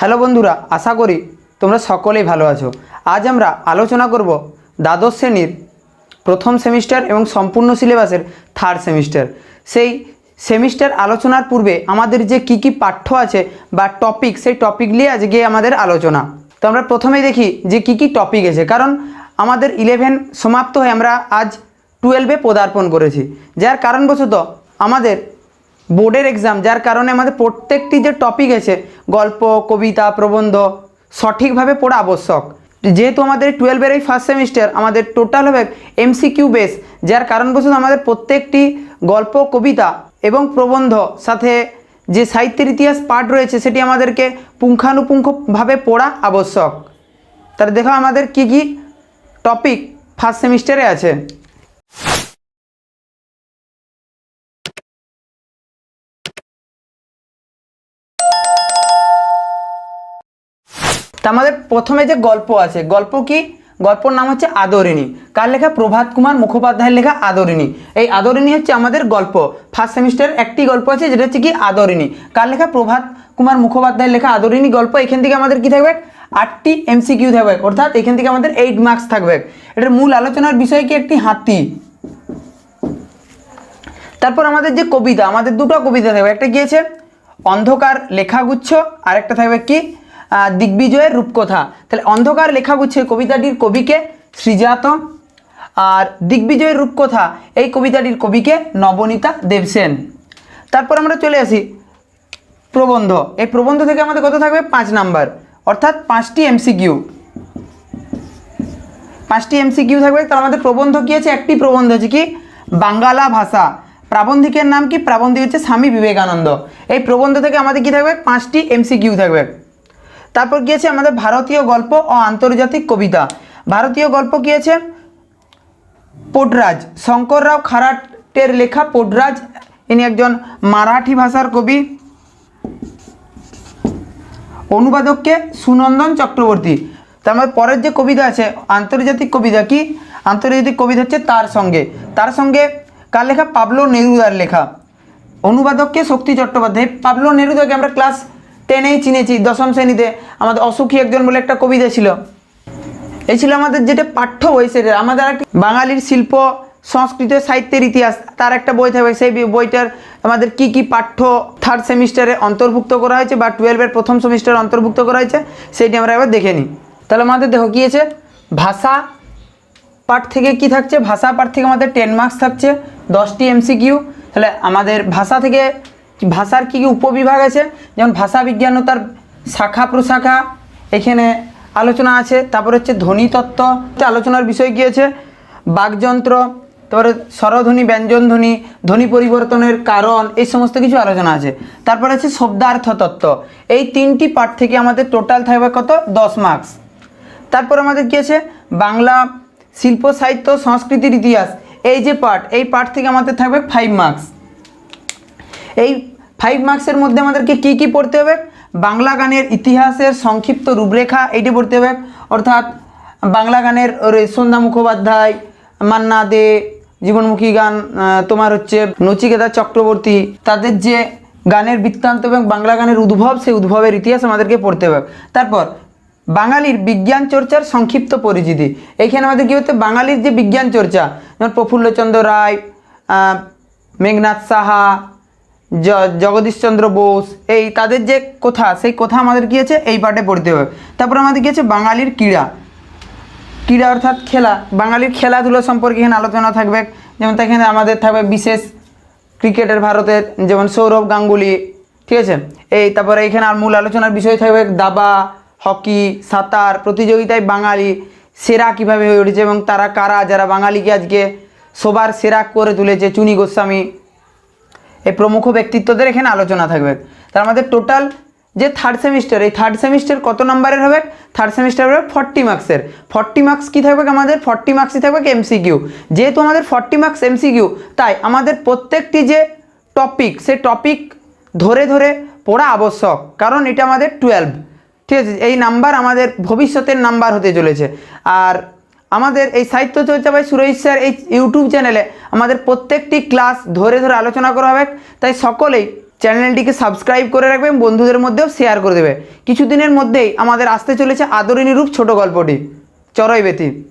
Hello বন্ধুরা, আশা করি তোমরা সকলেই ভালো আছো। আজ আমরা আলোচনা করব দ্বাদশ শ্রেণির প্রথম সেমিস্টার এবং সম্পূর্ণ সিলেবাসের থার্ড সেমিস্টার সেই সেমিস্টার আলোচনার পূর্বে আমাদের যে কি কি পাঠ্য আছে বা টপিক সেই টপিক নিয়ে আজকে আমাদের আলোচনা। তো আমরা প্রথমেই দেখি যে কি কি টপিক আছে। কারণ আমাদের ইলেভেন সমাপ্ত হয়ে আমরা আজ টুয়েলভে পদার্পণ করেছি। যার কারণবশত আমাদের বোর্ডের এক্সাম যার কারণে আমাদের প্রত্যেকটি যে টপিক আছে, গল্প, কবিতা, প্রবন্ধ, সঠিকভাবে পড়া আবশ্যক। যেহেতু আমাদের টুয়েলভের এই ফার্স্ট সেমিস্টার আমাদের টোটাল হবে এমসিকিউ বেস যার কারণবশত আমাদের প্রত্যেকটি গল্প, কবিতা এবং প্রবন্ধ সাথে যে সাহিত্যের ইতিহাস পাঠ রয়েছে, সেটি আমাদেরকে পুঙ্খানুপুঙ্খভাবে পড়া আবশ্যক। তাহলে দেখো আমাদের কি কি টপিক ফার্স্ট সেমিস্টারে আছে। আমাদের প্রথমে যে গল্প আছে, গল্প কি? গল্পর নাম হচ্ছে আদরিণী। কার লেখা? প্রভাত কুমার মুখোপাধ্যায়ের লেখা আদরিণী। এই আদরিণী হচ্ছে আমাদের গল্প। ফার্স্ট সেমিস্টারের একটি গল্প আছে, যেটা হচ্ছে কি আদরিণী। কার লেখা? প্রভাত কুমার মুখোপাধ্যায়ের লেখা আদরিণী গল্প। এখান থেকে আমাদের কি থাকবে? আটটি এমসিকিউ থাকবে অর্থাৎ এখান থেকে আমাদের এইট মার্কস থাকবে। এটার মূল আলোচনার বিষয় কি? একটি হাতি। তারপর আমাদের যে কবিতা, আমাদের দুটো কবিতা থাকবে। একটা আছে? অন্ধকার লেখাগুচ্ছ আর একটা থাকবে কি? দিগ্বিজয়ের রূপকথা। তাহলে অন্ধকার লেখাগুচ্ছের কবিতাটির কবিকে শ্রীজাত আর দিগ্বিজয়ের রূপকথা এই কবিতাটির কবিকে নবনীতা দেবসেন। তারপর আমরা চলে আসি প্রবন্ধ। এই প্রবন্ধ থেকে আমাদের কত থাকবে? পাঁচ নাম্বার। অর্থাৎ পাঁচটি এমসিকিউ। পাঁচটি এমসিকিউ থাকবে, তার আমাদের প্রবন্ধ কি আছে? একটি প্রবন্ধ আছে কি? বাঙ্গালা ভাষা। প্রাবন্ধিকের নাম কি? প্রাবন্ধিক হচ্ছে স্বামী বিবেকানন্দ। এই প্রবন্ধ থেকে আমাদের কি থাকবে? পাঁচটি এমসিকিউ থাকবে। তারপর কি আছে? আমাদের ভারতীয় গল্প ও আন্তর্জাতিক কবিতা। ভারতীয় গল্প কি আছে? পোডরাজ শঙ্কররাও খারাটের লেখা পোডরাজ ইনি একজন মারাঠি ভাষার কবি। অনুবাদককে সুনন্দন চক্রবর্তী। তার মধ্যে পরের যে কবিতা আছে, আন্তর্জাতিক কবিতা কি? আন্তর্জাতিক কবিতা হচ্ছে তার সঙ্গে। তার সঙ্গে কার লেখা? পাবলো নেরুদার লেখা। অনুবাদককে শক্তি চট্টোপাধ্যায়। পাবলো নেরুদাকে আমরা ক্লাস টেনেই চিনেছি, দশম শ্রেণীতে। আমাদের অসুখী একজন বলে একটা কবিতা ছিল। এই ছিল আমাদের যেটা পাঠ্য বই, সেটা। আমাদের বাঙালির শিল্প সংস্কৃত সাহিত্যের ইতিহাস, তার একটা বই থাকবে, সেই বইটার আমাদের কি কি পাঠ্য থার্ড সেমিস্টারে অন্তর্ভুক্ত করা হয়েছে বা টুয়েলভের প্রথম সেমিস্টারে অন্তর্ভুক্ত করা হয়েছে সেইটি আমরা এবার দেখে নিই। তাহলে আমাদের দেখো কী আছে? ভাষা পাঠ থেকে কি থাকছে? ভাষা পাঠ থেকে আমাদের টেন মার্কস থাকছে, দশটি এমসিকিউ তাহলে আমাদের ভাষা থেকে ভাষার কী কী উপবিভাগ আছে? যেমন ভাষা বিজ্ঞান ও তার শাখা প্রশাখা, এখানে আলোচনা আছে। তারপর হচ্ছে ধ্বনিতত্ত্ব আলোচনার বিষয় কী আছে? বাকযন্ত্র তারপরে স্বরধ্বনি, ব্যঞ্জনধ্বনি, ধ্বনি পরিবর্তনের কারণ, এই সমস্ত কিছু আলোচনা আছে। তারপর আছে শব্দার্থ তত্ত্ব এই তিনটি পাঠ থেকে আমাদের টোটাল থাকবে কত? দশ মার্কস তারপর আমাদের কী আছে? বাংলা শিল্প, সাহিত্য, সংস্কৃতির ইতিহাস। এই যে পার্ট এই পার্ট থেকে আমাদের থাকবে ফাইভ মার্কস এই ফাইভ মার্কসের মধ্যে আমাদেরকে কি কি পড়তে হবে? বাংলা গানের ইতিহাসের সংক্ষিপ্ত রূপরেখা, এইটি পড়তে হবে। অর্থাৎ বাংলা গানের সন্ধ্যা মুখোপাধ্যায়, মান্না দে জীবনমুখী গান তোমার হচ্ছে নচিকেতা চক্রবর্তী, তাদের যে গানের বৃত্তান্ত এবং বাংলা গানের উদ্ভব, সেই উদ্ভবের ইতিহাস আমাদেরকে পড়তে হবে। তারপর, বাঙালির বিজ্ঞান চর্চার সংক্ষিপ্ত পরিচিতি। এইখানে আমাদের কী হচ্ছে বাঙালির যে বিজ্ঞান চর্চা, যেমন প্রফুল্লচন্দ্র রায় মেঘনাথ সাহা জগদীশচন্দ্র বোস, এই তাদের যে কথা, সেই কথা আমাদের কী আছে, এই পার্টে পড়তে হবে। তারপর আমাদের কী আছে, বাঙালির ক্রীড়া। ক্রীড়া অর্থাৎ খেলা। বাঙালির খেলাধুলো সম্পর্কে এখানে আলোচনা থাকবে। যেমন এখানে আমাদের থাকবে বিশেষ ক্রিকেটের ভারতের যেমন সৌরভ গাঙ্গুলি, ঠিক আছে? এই তারপরে এখানে আর মূল আলোচনার বিষয় থাকবে দাবা, হকি, সাঁতার, প্রতিযোগিতায় বাঙালি, সেরা কীভাবে হয়ে উঠেছে এবং তারা কারা, যারা বাঙালিকে আজকে সবার সেরা করে তুলেছে, চুনি গোস্বামী, এই প্রমুখ ব্যক্তিত্বদের এখানে আলোচনা থাকবে। তার আমাদের টোটাল যে থার্ড সেমিস্টার এই থার্ড সেমিস্টার কত নাম্বারের হবে? থার্ড সেমিস্টার হবে ফর্টি মার্কসের ফর্টি মার্কস কী থাকবে আমাদের? ফর্টি মার্কসই থাকবে এমসিকিউ যেহেতু আমাদের ফর্টি মার্কস এমসিকিউ তাই আমাদের প্রত্যেকটি যে টপিক সে টপিক ধরে ধরে পড়া আবশ্যক। কারণ এটা আমাদের টুয়েলভ ঠিক আছে? এই নাম্বার আমাদের ভবিষ্যতের নাম্বার হতে চলেছে। আর আমাদের এই সাহিত্য চর্চা বাই সুরেশ স্যার এই ইউটিউব চ্যানেলে আমাদের প্রত্যেকটি ক্লাস ধরে ধরে আলোচনা করা হবে। তাই সকলেই চ্যানেলটিকে সাবস্ক্রাইব করে রাখবেন, বন্ধুদের মধ্যেও শেয়ার করে দেবে। কিছুদিনের মধ্যেই আমাদের আসতে চলেছে আদরিনী রূপ ছোট গল্পটি। চড়াই বেতি।